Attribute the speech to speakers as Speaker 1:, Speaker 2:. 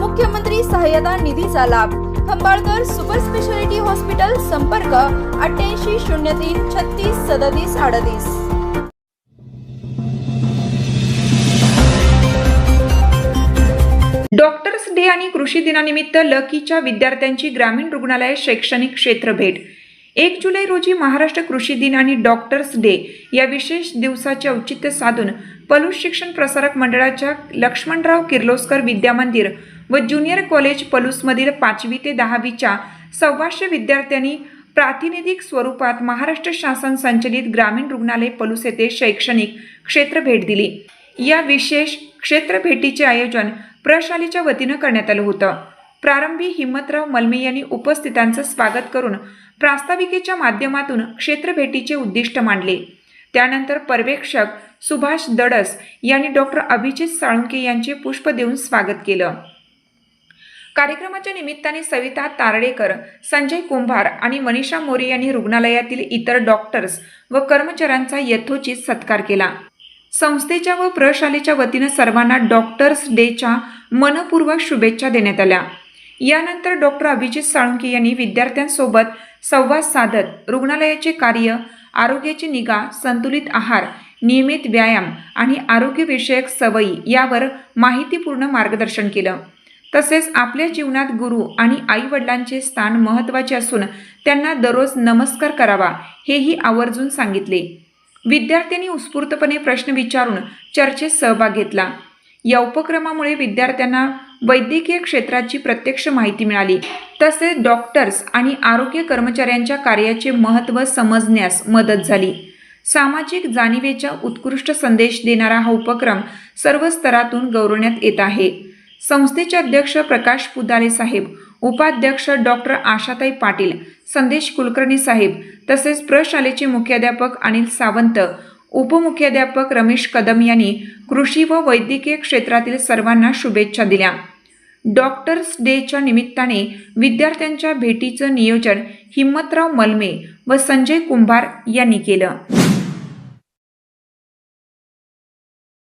Speaker 1: मुख्यमंत्री सहाय्यता निधीचा लाभ. खंबाळकर सुपर स्पेशालिटी हॉस्पिटल संपर्क अठ्ठ्याऐंशी शून्य तीन छत्तीस सदतीस अडतीस.
Speaker 2: डॉक्टर्स डे आणि कृषी दिनानिमित्त लकीच्या विद्यार्थ्यांची ग्रामीण रुग्णालय शैक्षणिक क्षेत्र भेट. एक जुलै रोजी महाराष्ट्र कृषी दिन आणि डॉक्टर्स डे या विशेष दिवसाचे औचित्य साधून पलूस शिक्षण प्रसारक मंडळाच्या लक्ष्मणराव किर्लोस्कर विद्यामंदिर व ज्युनियर कॉलेज पलूसमधील पाचवी ते दहावीच्या सव्वाशे विद्यार्थ्यांनी प्रातिनिधिक स्वरूपात महाराष्ट्र शासन संचलित ग्रामीण रुग्णालय पलूस येथे शैक्षणिक क्षेत्र भेट दिली. या विशेष क्षेत्र भेटीचे आयोजन प्रशालेच्या वतीनं करण्यात आलं होतं. प्रारंभी हिम्मतराव मलमे यांनी उपस्थितांचं स्वागत करून प्रास्ताविकेच्या माध्यमातून क्षेत्र भेटीचे उद्दिष्ट मांडले. त्यानंतर पर्यवेक्षक सुभाष दडस यांनी डॉक्टर अभिजित साळुंके यांचे पुष्प देऊन स्वागत केलं. कार्यक्रमाच्या निमित्ताने सविता तारडेकर संजय कुंभार आणि मनीषा मोरे यांनी रुग्णालयातील इतर डॉक्टर्स व कर्मचाऱ्यांचा यथोचित सत्कार केला. संस्थेच्या व प्रशालेच्या वतीनं सर्वांना डॉक्टर्स डेच्या मनपूर्वक शुभेच्छा देण्यात आल्या. यानंतर डॉक्टर अभिजित साळुंके यांनी विद्यार्थ्यांसोबत संवाद साधत रुग्णालयाचे कार्य आरोग्याची निगा संतुलित आहार नियमित व्यायाम आणि आरोग्यविषयक सवयी यावर माहितीपूर्ण मार्गदर्शन केलं. तसेच आपल्या जीवनात गुरु आणि आईवडिलांचे स्थान महत्त्वाचे असून त्यांना दररोज नमस्कार करावा हेही आवर्जून सांगितले. विद्यार्थ्यांनी उत्स्फूर्तपणे प्रश्न विचारून चर्चेत सहभाग घेतला. या उपक्रमामुळे विद्यार्थ्यांना वैद्यकीय क्षेत्राची प्रत्यक्ष माहिती मिळाली. तसेच डॉक्टर्स आणि आरोग्य कर्मचाऱ्यांच्या कार्याचे महत्त्व समजण्यास मदत झाली. सामाजिक जाणीवेचा उत्कृष्ट संदेश देणारा हा उपक्रम सर्व स्तरातून गौरवण्यात येत आहे. संस्थेचे अध्यक्ष प्रकाश पुदारे साहेब उपाध्यक्ष डॉक्टर आशाताई पाटील संदेश कुलकर्णी साहेब तसेच प्रशालेचे मुख्याध्यापक अनिल सावंत उपमुख्याध्यापक रमेश कदम यांनी कृषी व वैद्यकीय क्षेत्रातील सर्वांना शुभेच्छा दिल्या. डॉक्टर्स डेच्या निमित्ताने विद्यार्थ्यांच्या भेटीचं नियोजन हिम्मतराव मलमे व संजय कुंभार यांनी केलं.